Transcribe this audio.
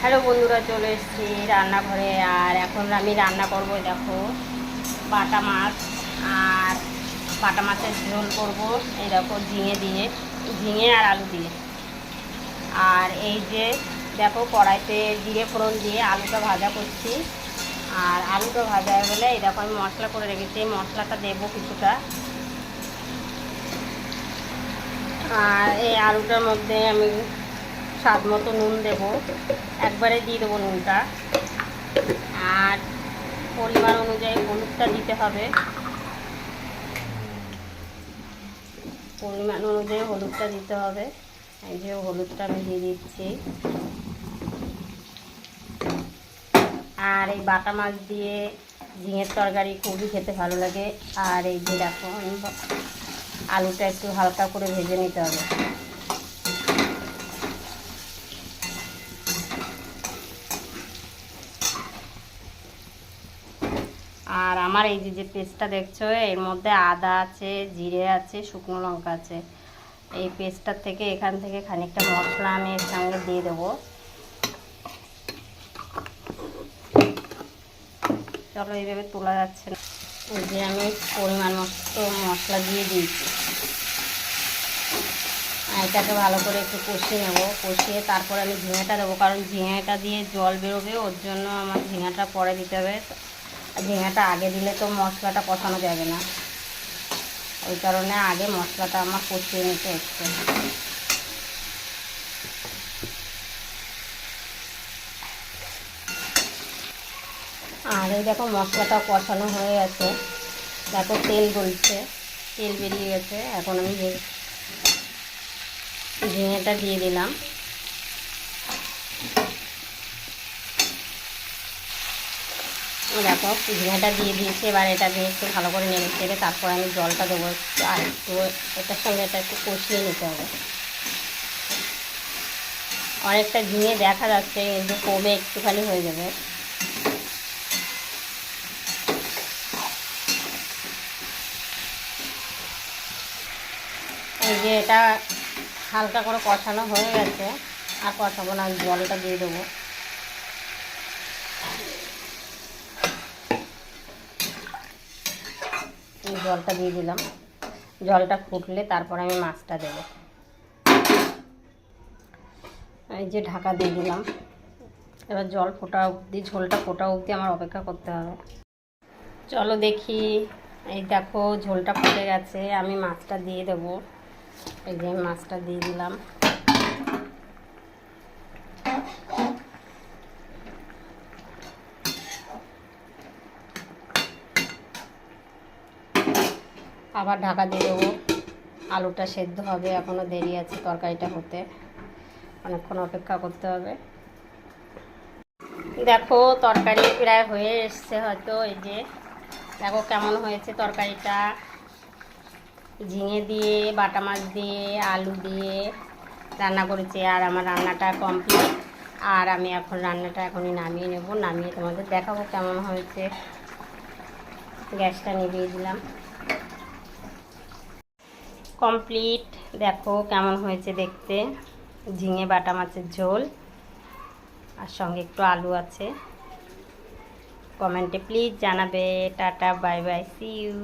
Hello বন্ধুরা, চলে এসেছি রান্নাঘরে। আর এখন আমি রান্না করব, দেখো, বাটা মাছ আর বাটা মাছের ঝোল করব। এই দেখো, ঝিঙে দিয়ে, ঝিঙে আর আলু দিয়ে। আর এই যে, দেখো, কড়াইতে জিরে ফোড়ন দিয়ে আলুটা ভাজা করছি। আর আলুটা ভাজা হয়ে গেলে, এই দেখো, আমি মশলা করে রেখেছি। মশলাটা দেবো কিছুটা। আর এই আলুটার মধ্যে আমি স্বাদ মতো নুন দেব। একবারে দিয়ে দেবো নুনটা। আর পরিমাণ অনুযায়ী হলুদটা দিতে হবে। পরিমাণ অনুযায়ী হলুদটা দিতে হবে। এই যে হলুদটা আমি দিয়ে দিচ্ছি। আর এই বাটা মাছ দিয়ে ঝিঙের তরকারি খুবই খেতে ভালো লাগে। আর এই যে দেখো, আলুটা একটু হালকা করে ভেজে নিতে হবে। আর আমার এই যে যে পেস্টটা দেখছ, এর মধ্যে আদা আছে, জিরে আছে, শুকনো লঙ্কা আছে। এই পেস্টটার থেকে এখান থেকে খানিকটা মশলা আমি এর সঙ্গে দিয়ে দেবো। চলো, এইভাবে তোলা যাচ্ছে না। যে আমি পরিমাণ মতো মশলা দিয়ে দিয়েছি। এটাকে ভালো করে একটু কষিয়ে নেব। কষিয়ে তারপরে আমি ঝিঙেটা দেবো, কারণ ঝিঙেটা দিয়ে জল বেরোবে, ওর জন্য আমার ঝিঙাটা পরে দিতে হবে। ঝিঙাটা আগে দিলে তো মশলাটা কষানো যাবে না। ওই কারণে আগে মশলাটা আমার কষিয়ে নিতে হচ্ছে। আর এই দেখো মশলাটা কষানো হয়ে গেছে। দেখো তেল গলছে, তেল বেরিয়ে গেছে। এখন আমি ঝিঙেটা দিয়ে দিলাম। দেখো ঝিঙেটা দিয়ে দিয়েছি, এবার এটা দিয়ে একটু ভালো করে নেড়ে চেড়ে তারপর আমি জলটা দেবো আর একটু এটার সঙ্গে এটা একটু কষিয়ে নিতে হবে। অনেকটা ঝিঙে দেখা যাচ্ছে, কিন্তু কমে একটুখানি হয়ে যাবে। এই যে এটা হালকা করে কষানো হয়ে গেছে, আর কষাবো না জলটা দিয়ে দেবো এই জলটা দিয়ে দিলাম। জলটা ফুটলে তারপর আমি মাছটা দেব। এই যে ঢাকা দিয়ে দিলাম। এবার জল ফোটা অবধি, ঝোলটা ফোটা অবধি আমার অপেক্ষা করতে হবে। চলো দেখি। এই দেখো, ঝোলটা ফুটে গেছে। আমি মাছটা দিয়ে দেবো। এই যে মাছটা দিয়ে দিলাম। আবার ঢাকা দিয়ে দেবো। আলুটা সেদ্ধ হবে এখনও দেরি আছে তরকারিটা হতে। অনেকক্ষণ অপেক্ষা করতে হবে। দেখো, তরকারি প্রায় হয়ে এসছে হয়তো, এই যে। দেখো কেমন হয়েছে তরকারিটা। ঝিঙে দিয়ে, বাটা মাছ দিয়ে, আলু দিয়ে রান্না করেছি, আর আমার রান্নাটা কমপ্লিট। আর আমি এখন রান্নাটা এখনই নামিয়ে নেব, নামিয়ে তোমাদের দেখাবো কেমন হয়েছে। গ্যাসটা নিভিয়ে দিলাম। কমপ্লিট দেখো কেমন হয়েছে দেখতে। ঝিঙে, বাটা মাছের ঝোল। আর সঙ্গে একটু আলু আছে। কমেন্টে প্লিজ জানাবে। Tata bye bye see you